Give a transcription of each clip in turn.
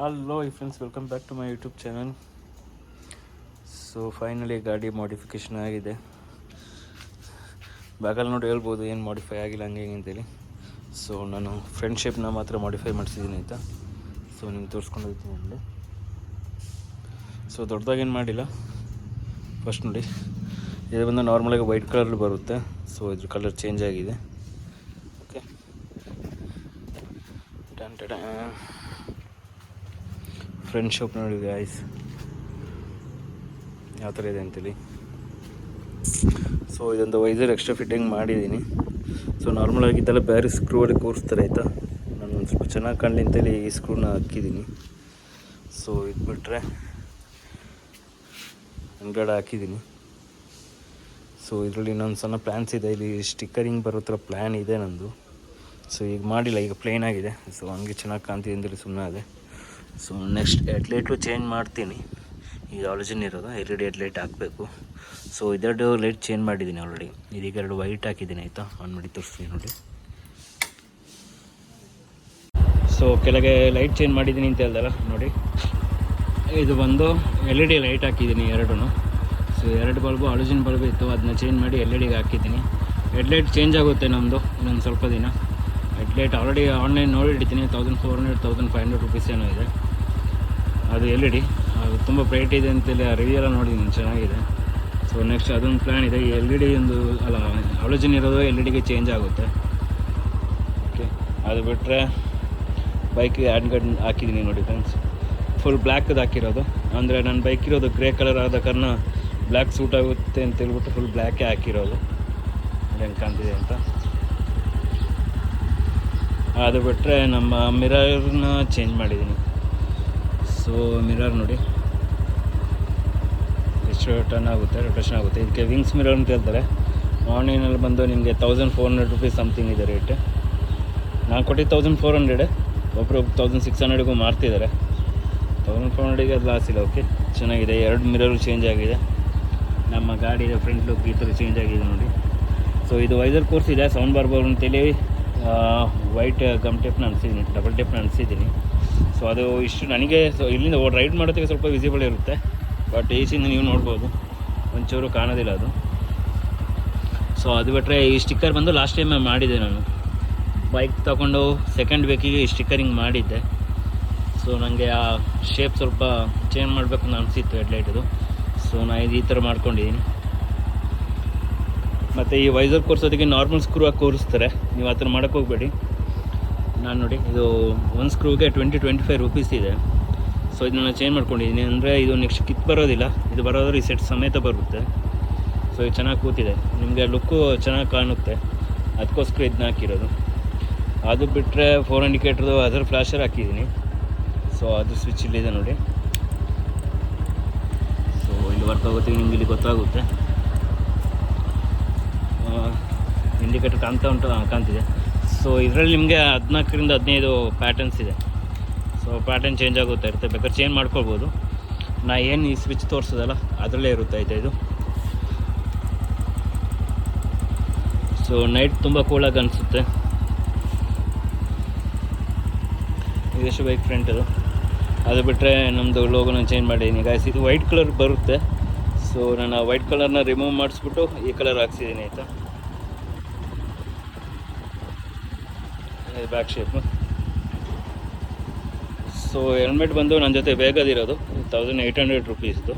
Hello ಈ friends welcome back to my YouTube channel so finally ಗಾಡಿ modification ಆಗಿದೆ. ಬ್ಯಾಗಲ್ಲಿ ನೋಡಿ ಹೇಳ್ಬೋದು, ಏನು ಮಾಡಿಫೈ ಆಗಿಲ್ಲ ಹಂಗೆ ಹಿಂಗೆ ಅಂತೇಳಿ. ಸೊ ನಾನು ಫ್ರೆಂಡ್ಶಿಪ್ನ ಶೇಪ್ನ ಮಾತ್ರ ಮಾಡಿಫೈ ಮಾಡಿಸಿದ್ದೀನಿ ಆಯಿತಾ? ಸೊ ನಿಮ್ಗೆ ತೋರಿಸ್ಕೊಂಡು ಹೋಗ್ತೀನಿ ಅಲ್ಲಿ ಸೊ ದೊಡ್ಡದಾಗೇನು ಮಾಡಿಲ್ಲ? ಫಸ್ಟ್ ನೋಡಿ, ಇದು ಬಂದು ನಾರ್ಮಲಾಗಿ ವೈಟ್ ಕಲರ್ ಬರುತ್ತೆ. ಸೊ ಇದ್ರ ಕಲರ್ ಚೇಂಜ್ ಆಗಿದೆ. ಓಕೆ ಫ್ರೆಂಡ್ ಶಾಪ್ ನೋಡಿ ಗಾಯ್ಸ್ ಯಾವ ಥರ ಇದೆ ಅಂತೇಳಿ. ಸೊ ಇದೊಂದು ವೈಸರ್ ಎಕ್ಸ್ಟ್ರಾ ಫಿಟ್ಟಿಂಗ್ ಮಾಡಿದ್ದೀನಿ. ಸೊ ನಾರ್ಮಲಾಗಿ ಇದೆಲ್ಲ ಬೇರೆ ಸ್ಕ್ರೂವಲ್ಲಿ ಕೂರಿಸ್ತಾರೆ, ಆಯಿತಾ? ನಾನು ಒಂದು ಸ್ವಲ್ಪ ಚೆನ್ನಾಗಿ ಕಾಣಲಿ ಅಂತೇಳಿ ಈ ಸ್ಕ್ರೂನ ಹಾಕಿದ್ದೀನಿ. ಸೊ ಇದು ಬಿಟ್ಟರೆ ಅಂಗಡ ಹಾಕಿದ್ದೀನಿ. ಸೊ ಇದರಲ್ಲಿ ಇನ್ನೊಂದು ಸಣ್ಣ ಪ್ಲ್ಯಾನ್ಸ್ ಇದೆ. ಇಲ್ಲಿ ಸ್ಟಿಕ್ಕರಿಂಗ್ ಬರೋ ಥರ ಪ್ಲ್ಯಾನ್ ಇದೆ ನಂದು. ಸೊ ಈಗ ಮಾಡಿಲ್ಲ, ಈಗ ಪ್ಲೇನ್ ಆಗಿದೆ. ಸೊ ಹಂಗೆ ಚೆನ್ನಾಗಿ ಕಾಣ್ತಿದೆ ಅಂದರೆ ಸುಮ್ಮನೆ ಅದೇ ಸೊ ನೆಕ್ಸ್ಟ್ ಎಡ್ಲೈಟು ಚೇಂಜ್ ಮಾಡ್ತೀನಿ. ಈಗ ಆಲೋಚನೆ ಇರೋದು ಎಲ್ ಇ ಡಿ ಹೆಡ್ಲೈಟ್ ಹಾಕಬೇಕು. ಸೊ ಇದೆರಡು ಲೈಟ್ ಚೇಂಜ್ ಮಾಡಿದ್ದೀನಿ ಆಲ್ರೆಡಿ ಇದೀಗ ಎರಡು ವೈಟ್ ಹಾಕಿದ್ದೀನಿ, ಆಯಿತಾ? ಆನ್ ಮಾಡಿ ತೋರಿಸ್ತೀನಿ ನೋಡಿ. ಸೊ ಕೆಳಗೆ ಲೈಟ್ ಚೇಂಜ್ ಮಾಡಿದ್ದೀನಿ ಅಂತ ಹೇಳ್ದಲ್ಲ, ನೋಡಿ. ಇದು ಬಂದು ಎಲ್ ಇ ಡಿ ಲೈಟ್ ಹಾಕಿದ್ದೀನಿ ಎರಡೂ ಸೊ ಎರಡು ಬಲ್ಬು ಆಲೋಜಿನ್ ಬಲ್ಬು ಇತ್ತು, ಅದನ್ನ ಚೇಂಜ್ ಮಾಡಿ ಎಲ್ ಇ ಡಿಗೆ ಹಾಕಿದ್ದೀನಿ. ಹೆಡ್ಲೈಟ್ ಚೇಂಜ್ ಆಗುತ್ತೆ ನಮ್ಮದು ಇನ್ನೊಂದು ಸ್ವಲ್ಪ ದಿನ. Headlight already online ನೋಡಿರ್ತೀನಿ thousand four hundred thousand five hundred rupees ಏನೋ ಇದೆ. ಅದು ಎಲ್ ಇ ಅದು ತುಂಬ ಬ್ರೈಟ್ ಇದೆ ಅಂತೇಳಿ ಆ ರಿವ್ಯೂ ಎಲ್ಲ ನೋಡಿದ್ದೀನಿ ಚೆನ್ನಾಗಿದೆ. ಸೊ ನೆಕ್ಸ್ಟ್ ಅದೊಂದು ಪ್ಲ್ಯಾನ್ ಇದೆ. ಎಲ್ ಇ ಡಿ ಒಂದು, ಅಲ್ಲ ಆಲೋಜನ್ ಇರೋದು ಎಲ್ ಇ ಡಿಗೆ ಚೇಂಜ್ ಆಗುತ್ತೆ. ಓಕೆ ಅದು ಬಿಟ್ಟರೆ ಬೈಕಿಗೆ ಆ್ಯಡ್ ಗಡ್ ಹಾಕಿದ್ದೀನಿ ನೋಡಿ ಫ್ರೆಂಡ್ಸ್ ಫುಲ್ ಬ್ಲ್ಯಾಕ್ದು ಹಾಕಿರೋದು. ಅಂದರೆ ನನ್ನ ಬೈಕ್ ಇರೋದು ಗ್ರೇ ಕಲರ್ ಆದ ಕಾರಣ ಬ್ಲ್ಯಾಕ್ ಸೂಟ್ ಆಗುತ್ತೆ ಅಂತ ಹೇಳ್ಬಿಟ್ಟು ಫುಲ್ ಬ್ಲ್ಯಾಕೇ ಹಾಕಿರೋದು. ಹೆಂಗೆ ಕಾಣ್ತಿದೆ ಅಂತ. ಅದು ಬಿಟ್ಟರೆ ನಮ್ಮ ಮಿರರ್ನ ಚೇಂಜ್ ಮಾಡಿದ್ದೀನಿ. ಸೊ ಮಿರರ್ ನೋಡಿ. ಎಷ್ಟು ಟನ್ ಆಗುತ್ತೆ ರೊಟೇಷನ್ ಆಗುತ್ತೆ. ಇದಕ್ಕೆ ವಿಂಗ್ಸ್ ಮಿರರ್ ಅಂತ ಹೇಳ್ತಾರೆ. ಆನ್ಲೈನಲ್ಲಿ ಬಂದು ನಿಮಗೆ thousand four hundred rupees something ಇದೆ ರೇಟ್ ನಾನು ಕೊಟ್ಟಿದ್ದು ತೌಸಂಡ್ ಫೋರ್ ಹಂಡ್ರೆಡ್ ಒಬ್ಬರು ತೌಸಂಡ್ ಸಿಕ್ಸ್ ಹಂಡ್ರೆಡ್ಗೂ ಮಾರ್ತಿದ್ದಾರೆ ತೌಸಂಡ್ ಫೋರ್ ಹಂಡ್ರೆಡ್ಗೆ ಅದು ಲಾಸ್ ಇಲ್ಲ ಓಕೆ ಚೆನ್ನಾಗಿದೆ, ಎರಡು ಮಿರರು ಚೇಂಜ್ ಆಗಿದೆ. ನಮ್ಮ ಗಾಡಿ ಫ್ರಂಟ್ ಲುಕ್ ಈ ಥರ ಚೇಂಜ್ ಆಗಿದೆ ನೋಡಿ. ಸೊ ಇದು ವೈಸರ್ ಕೋರ್ಸ್ ಇದೆ ಸೌಂಡ್ ಬರ್ಬೋದು ಅಂತೇಳಿ ವೈಟ್ ಗಮ್ ಟೇಪ್ನ ಅನಿಸಿದ್ದೀನಿ ಡಬಲ್ ಟೇಪ್ನ ಅನಿಸಿದ್ದೀನಿ ಸೊ ಅದು ಇಷ್ಟು ನನಗೆ ಸೊ ಇಲ್ಲಿಂದ ರೈಡ್ ಮಾಡೋದಕ್ಕೆ ಸ್ವಲ್ಪ ವಿಸಿಬಲ್ ಇರುತ್ತೆ. ಬಟ್ ಈಸಿಂದ ನೀವು ನೋಡ್ಬೋದು. ಒಂಚೂರು ಕಾಣೋದಿಲ್ಲ ಅದು. ಸೊ ಅದು ಬಿಟ್ಟರೆ ಈ ಸ್ಟಿಕ್ಕರ್ ಬಂದು ಲಾಸ್ಟ್ ಟೈಮ್ ಮಾಡಿದ್ದೆ ನಾನು. ಬೈಕ್ ತಗೊಂಡು ಸೆಕೆಂಡ್ ಬೇಕಿಗೆ ಈ ಸ್ಟಿಕ್ಕರಿಂಗ್ ಮಾಡಿದ್ದೆ. ಸೊ ನನಗೆ ಆ ಶೇಪ್ ಸ್ವಲ್ಪ ಚೇಂಜ್ ಮಾಡಬೇಕು ಅಂತ ಅನಿಸಿತ್ತು ಹೆಡ್ಲೈಟದು ಸೊ ನಾನು ಇದು ಈ ಥರ ಮಾಡ್ಕೊಂಡಿದ್ದೀನಿ ಮತ್ತು ಈ ವೈಸರ್ ಕೋರ್ಸೋದಕ್ಕೆ ನಾರ್ಮಲ್ ಸ್ಕ್ರೂ ಆಗಿ ಕೂರಿಸ್ತಾರೆ. ನೀವು ಆ ಥರ ಮಾಡೋಕ್ಕೆ ಹೋಗಬೇಡಿ. ನಾನು ನೋಡಿ, ಇದು ಒನ್ ಸ್ಕ್ರೂಗೆ ಟ್ವೆಂಟಿ ಟ್ವೆಂಟಿ ಫೈವ್ ರುಪೀಸ್ ಇದೆ. ಸೊ ಇದನ್ನ ಚೇಂಜ್ ಮಾಡ್ಕೊಂಡಿದ್ದೀನಿ. ಅಂದರೆ ಇದು ನೆಕ್ಸ್ಟ್ ಕಿತ್ ಬರೋದಿಲ್ಲ. ಇದು ಬರೋದ್ರೆ ಈ ಸೆಟ್ ಸಮೇತ ಬರುತ್ತೆ. ಸೊ ಇದು ಚೆನ್ನಾಗಿ ಕೂತಿದೆ. ನಿಮಗೆ ಲುಕ್ಕು ಚೆನ್ನಾಗಿ ಕಾಣುತ್ತೆ. ಅದಕ್ಕೋಸ್ಕರ ಇದನ್ನ ಹಾಕಿರೋದು. ಅದು ಬಿಟ್ಟರೆ ಫೋರ್ ಇಂಡಿಕೇಟ್ರದು ಅದರ ಫ್ಲ್ಯಾಶರ್ ಹಾಕಿದ್ದೀನಿ. ಸೊ ಅದು ಸ್ವಿಚ್ ಇಲ್ಲಿದೆ ನೋಡಿ. ಸೊ ಇಲ್ಲಿ ವರ್ಕ್ ಆಗುತ್ತೆ, ನಿಮ್ಗೆ ಇಲ್ಲಿ ಗೊತ್ತಾಗುತ್ತೆ. ಇಂಡಿಕೇಟರ್ ಕಾಣ್ತಾ ಉಂಟು, ಕಾಣ್ತಿದೆ. ಸೊ ಇದರಲ್ಲಿ ನಿಮಗೆ ಹದಿನಾಲ್ಕರಿಂದ ಹದಿನೈದು ಪ್ಯಾಟರ್ನ್ಸ್ ಇದೆ. ಸೊ ಪ್ಯಾಟರ್ನ್ ಚೇಂಜ್ ಆಗುತ್ತೆ, ಇರುತ್ತೆ. ಬೇಕಾದ್ರೆ ಚೇಂಜ್ ಮಾಡ್ಕೊಳ್ಬೋದು. ನಾ ಏನು ಈ ಸ್ವಿಚ್ ತೋರಿಸೋದಲ್ಲ, ಅದರಲ್ಲೇ ಇರುತ್ತೆ ಆಯ್ತಾ ಇದು. ಸೊ ನೈಟ್ ತುಂಬ ಕೂಲಾಗಿ ಅನಿಸುತ್ತೆ. ಇದೆಷ್ಟು ಬೈಕ್ ಫ್ರಂಟ್ ಅದು? ಅದು ಬಿಟ್ಟರೆ ನಮ್ಮದು ಲೋಗೋನ ಚೇಂಜ್ ಮಾಡಿದ್ದೀನಿ ಗಾಯ್ಸ್ ಇದು ವೈಟ್ ಕಲರ್ ಬರುತ್ತೆ. ಸೊ ನಾನು ಆ ವೈಟ್ ಕಲರ್ನ ರಿಮೂವ್ ಮಾಡಿಸ್ಬಿಟ್ಟು ಈ ಕಲರ್ ಹಾಕ್ಸಿದ್ದೀನಿ ಆಯಿತಾ? ಬ್ಯಾಕ್ ಶೇಪು ಸೊ ಹೆಲ್ಮೆಟ್ ಬಂದು ನನ್ನ ಜೊತೆ ವೇಗದಿರೋದು ತೌಸಂಡ್ ಏಯ್ಟ್ ಹಂಡ್ರೆಡ್ ರುಪೀಸ್ದು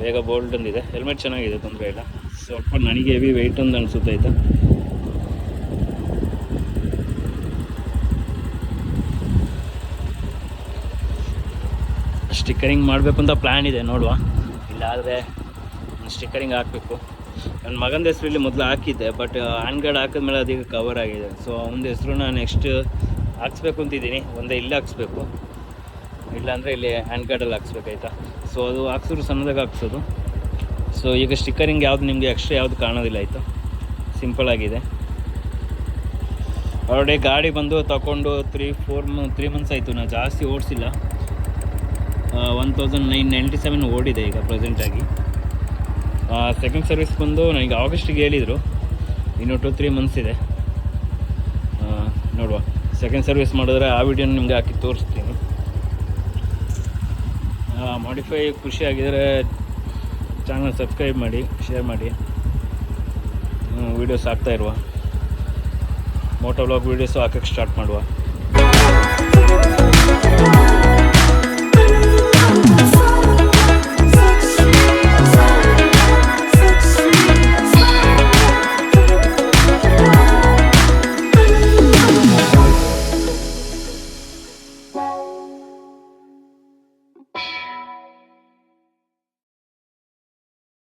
ವೇಗ ಬೋಲ್ಡ್ ಅಂದಿದೆ. ಹೆಲ್ಮೆಟ್ ಚೆನ್ನಾಗಿದೆ, ತೊಂದರೆ ಇಲ್ಲ. ಸ್ವಲ್ಪ ನನಗೆ ಹೆವಿ ವೆಯ್ಟ್ ಒಂದು ಅನಿಸುತ್ತೆ ಆಯಿತಾ? ಸ್ಟಿಕ್ಕರಿಂಗ್ ಮಾಡಬೇಕು ಅಂತ ಪ್ಲ್ಯಾನ್ ಇದೆ, ನೋಡುವ. ಇಲ್ಲಾದರೆ ಸ್ಟಿಕ್ಕರಿಂಗ್ ಹಾಕಬೇಕು. ನನ್ನ ಮಗನ ಹೆಸರು ಇಲ್ಲಿ ಮೊದಲು ಹಾಕಿದ್ದೆ ಬಟ್ ಹ್ಯಾಂಡ್ ಗಾರ್ಡ್ ಹಾಕಿದ್ಮೇಲೆ ಅದೀಗ ಕವರ್ ಆಗಿದೆ. ಸೊ ಅವನ ಹೆಸರು ನಾನು ನೆಕ್ಸ್ಟ್ ಹಾಕ್ಸ್ಬೇಕು ಅಂತಿದ್ದೀನಿ. ಒಂದೇ ಇಲ್ಲಿ ಹಾಕ್ಸ್ಬೇಕು. ಇಲ್ಲಾಂದರೆ ಇಲ್ಲಿ ಹ್ಯಾಂಡ್ ಗಾರ್ಡಲ್ಲಿ ಹಾಕ್ಸ್ಬೇಕಾಯ್ತಾ ಸೊ ಅದು ಹಾಕ್ಸಿದ್ರು, ಸಣ್ಣದಾಗ ಹಾಕ್ಸೋದು. ಸೊ ಈಗ ಸ್ಟಿಕ್ಕರಿಂಗ್ ಯಾವುದು ನಿಮಗೆ ಎಕ್ಸ್ಟ್ರಾ ಯಾವುದು ಕಾಣೋದಿಲ್ಲ, ಆಯಿತು? ಸಿಂಪಲ್ ಆಗಿದೆ. ಆಲ್ರೆಡಿ ಗಾಡಿ ಬಂದು ತಗೊಂಡು ತ್ರೀ ಫೋರ್ ತ್ರೀ ಮಂತ್ಸ್ ಆಯಿತು. ನಾನು ಜಾಸ್ತಿ ಓಡಿಸಿಲ್ಲ. One thousand nine ninety seven ಓಡಿದೆ ಈಗ ಪ್ರೆಸೆಂಟಾಗಿ ಸೆಕೆಂಡ್ ಸರ್ವಿಸ್ ಬಂದು ನನಗೆ ಆಗಸ್ಟಿಗೆ ಹೇಳಿದರು. ಇನ್ನು ಟು ತ್ರೀ ಮಂತ್ಸ್ ಇದೆ. ನೋಡುವ. ಸೆಕೆಂಡ್ ಸರ್ವಿಸ್ ಮಾಡಿದ್ರೆ ಆ ವಿಡಿಯೋನ ನಿಮಗೆ ಹಾಕಿ ತೋರಿಸ್ತೀನಿ. ಮಾಡಿಫೈ ಆಗಿದರೆ ಚಾನಲ್ ಸಬ್ಸ್ಕ್ರೈಬ್ ಮಾಡಿ ಶೇರ್ ಮಾಡಿ. ವೀಡಿಯೋಸ್ ಹಾಕ್ತಾ ಇರುವ. ಮೋಟೋ ವ್ಲಾಗ್ ವೀಡಿಯೋಸು ಹಾಕೋಕ್ಕೆ ಸ್ಟಾರ್ಟ್ ಮಾಡುವ.